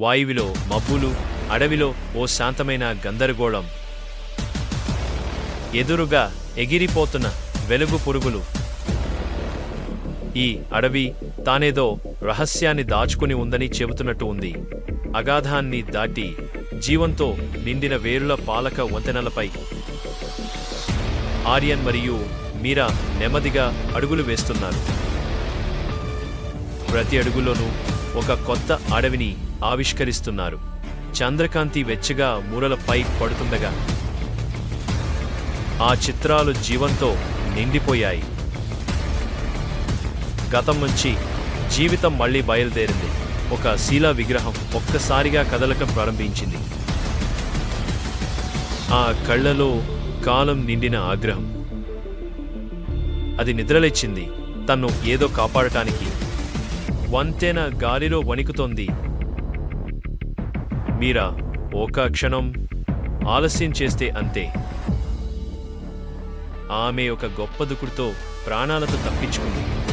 వాయువిలో మబ్బులు అడవిలో ఓ శాంతమైన గందరగోళం. ఎదురుగా ఎగిరిపోతున్న వెలుగు పురుగులు. ఈ అడవి తానేదో రహస్యాన్ని దాచుకుని ఉందని చెబుతున్నట్టు ఉంది. అగాధాన్ని దాటి జీవంతో నిండిన వేరుల పాలక వంతెనలపై. ఆర్యన్ మరియు మీరా నెమ్మదిగా అడుగులు వేస్తున్నారు. ప్రతి అడుగులోనూ ఒక కొత్త అడవిని ఆవిష్కరిస్తున్నారు. చంద్రకాంతి వెచ్చగా మూరలపై పడుతుండగా ఆ చిత్రాలు జీవంతో నిండిపోయాయి. గతం నుంచి జీవితం మళ్ళీ బయలుదేరింది. ఒక శీలా విగ్రహం ఒక్కసారిగా కదలకం ప్రారంభించింది. ఆ కళ్ళలో కాలం నిండిన ఆగ్రహం. అది నిద్రలేచింది. తన్ను ఏదో కాపాడటానికి. వంతెన గాలిలో వణికుతోంది. మీరా ఒక క్షణం ఆలస్యం చేస్తే అంతే. ఆమె ఒక గొప్ప దుకుడుతో ప్రాణాలతో తప్పించుకుంది.